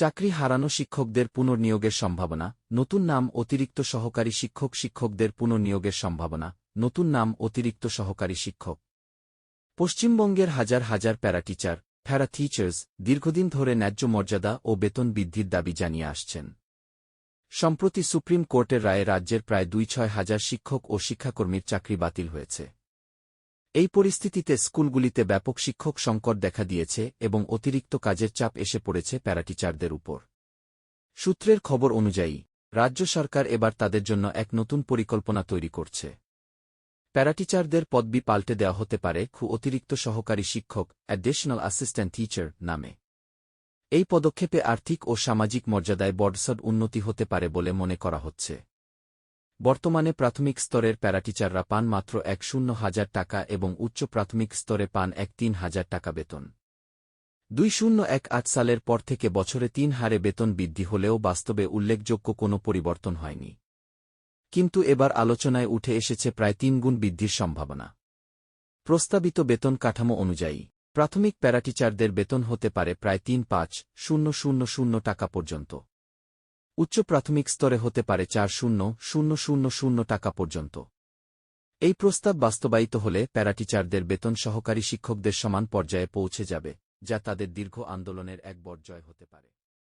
চাকরি হারানো শিক্ষকদের পুনর্নিয়োগের সম্ভাবনা, নতুন নাম অতিরিক্ত সহকারী শিক্ষক শিক্ষকদের পুনর্নিয়োগের সম্ভাবনা, নতুন নাম অতিরিক্ত সহকারী শিক্ষক। পশ্চিমবঙ্গের হাজার হাজার প্যারাটিচার, প্যারা টিচার্স দীর্ঘদিন ধরে ন্যায্য মর্যাদা ও বেতন বৃদ্ধির দাবি জানিয়ে আসছেন। সম্প্রতি সুপ্রিম কোর্টের রায়ে রাজ্যের প্রায় দুই ছয় হাজার শিক্ষক ও শিক্ষাকর্মীর চাকরি বাতিল হয়েছে। এই পরিস্থিতিতে স্কুলগুলিতে ব্যাপক শিক্ষক সংকট দেখা দিয়েছে এবং অতিরিক্ত কাজের চাপ এসে পড়েছে প্যারাটিচারদের উপর। সূত্রের খবর অনুযায়ী, রাজ্য সরকার এবার তাদের জন্য এক নতুন পরিকল্পনা তৈরি করছে। প্যারাটিচারদের পদবি পাল্টে দেওয়া হতে পারে খু অতিরিক্ত সহকারী শিক্ষক অ্যাডিশনাল অ্যাসিস্ট্যান্ট টিচার নামে। এই পদক্ষেপে আর্থিক ও সামাজিক মর্যাদায় বড়সড় উন্নতি হতে পারে বলে মনে করা হচ্ছে। বর্তমানে প্রাথমিক স্তরের প্যারাটিচাররা পান মাত্র এক শূন্য হাজার টাকা এবং উচ্চ প্রাথমিক স্তরে পান এক তিন হাজার টাকা বেতন। দুই শূন্য এক আট সালের পর থেকে বছরে তিন হারে বেতন বৃদ্ধি হলেও বাস্তবে উল্লেখযোগ্য কোনো পরিবর্তন হয়নি। কিন্তু এবার আলোচনায় উঠে এসেছে প্রায় তিনগুণ বৃদ্ধির সম্ভাবনা। প্রস্তাবিত বেতন কাঠামো অনুযায়ী, প্রাথমিক প্যারাটিচারদের বেতন হতে পারে প্রায় তিন পাঁচ শূন্য শূন্য শূন্য টাকা পর্যন্ত। উচ্চ প্রাথমিক স্তরে হতে পারে চার শূন্য শূন্য শূন্য শূন্য টাকা পর্যন্ত। এই প্রস্তাব বাস্তবায়িত হলে প্যারাটিচারদের বেতন সহকারী শিক্ষকদের সমান পর্যায়ে পৌঁছে যাবে, যা তাদের দীর্ঘ আন্দোলনের এক বর্জয় হতে পারে।